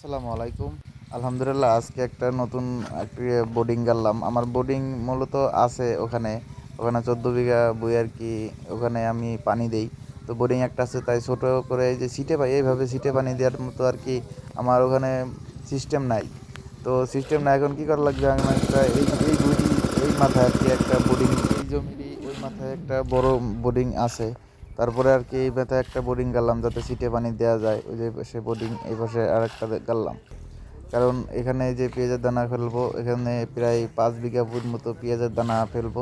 আসসালামু আলাইকুম। আলহামদুলিল্লাহ, আজকে একটা নতুন বোর্ডিং গেলাম। আমার বোর্ডিং মূলত আছে ওখানে ওখানে চোদ্দ বিঘা বই আর কি, ওখানে আমি পানি দেই। তো বোর্ডিং একটা আছে, তাই ছোটো করে যে সিটে পাই, এইভাবে সিটে পানি দেওয়ার মতো আর কি আমার ওখানে সিস্টেম নাই। তো সিস্টেম না এখন কী করা লাগবে? আমি একটা এই এই বুড়ি এই মাথায় আর কি একটা বোর্ডিং এই জমিরই ওই মাথায় একটা বড় বোর্ডিং আছে। তারপরে আর কি এই ব্যথা একটা বোর্ডিং গাড়লাম যাতে সিটে পানি দেওয়া যায়। ওই যে পাশে বোর্ডিং এই পাশে আর একটা গাড়লাম কারণ এখানে যে পেঁয়াজের দানা ফেলব, এখানে প্রায় পাঁচ বিঘা ফুট মতো পেঁয়াজের দানা ফেলব।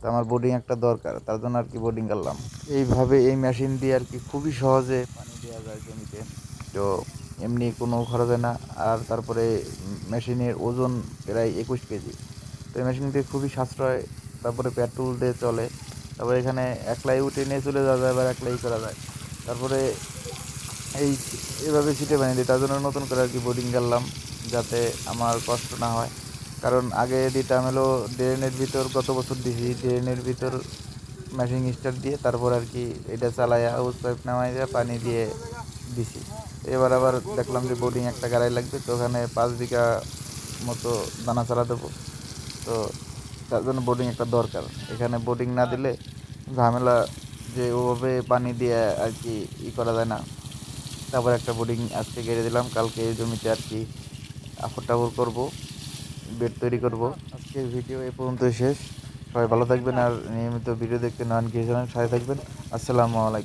তো আমার বোর্ডিং একটা দরকার, তার জন্য আর কি বোর্ডিং গাড়লাম এইভাবে এই মেশিন দিয়ে আর কি খুবই সহজে পানি দেওয়া যায় জমিতে। তো এমনি কোনো খরচ হয় না। আর তারপরে মেশিনের ওজন প্রায় একুশ কেজি। তো এই মেশিনটি খুবই সাশ্রয়। তারপরে পেট্রোল দিয়ে চলে। তারপরে এখানে একলাই উঠে নিয়ে চলে যাওয়া যায়, আবার একলাই করা যায়। তারপরে এই এভাবে ছিটে বানিয়ে দিই, তার জন্য নতুন করে আর কি বোর্ডিং গেলাম যাতে আমার কষ্ট না হয়। কারণ আগে দিতাম হলো ড্রেনের ভিতর গত বছর দিছি ড্রেনের ভিতর মেশিন স্টার্ট দিয়ে তারপর আর কি এটা চালাইয়া হাউস পাইপ নামাই দিয়ে পানি দিয়ে দিছি। এবার আবার দেখলাম যে বোর্ডিং একটা গাড়াই লাগবে, তো ওখানে পাঁচ বিঘা মতো দানা চালা দেবো। তো তার জন্য বোর্ডিং একটা দরকার। এখানে বোর্ডিং না দিলে ঝামেলা যে ওভাবে পানি দিয়ে আর কি ই করা যায় না। তারপর একটা বোর্ডিং আজকে গেড়ে দিলাম, কালকে এই জমিতে আর কি আফর টাফর করব, বেড তৈরি করব। আজকের ভিডিও এ পর্যন্ত শেষ। সবাই ভালো থাকবেন আর নিয়মিত ভিডিও দেখতে নন কি সাথে থাকবেন। আসসালামু আলাইকুম।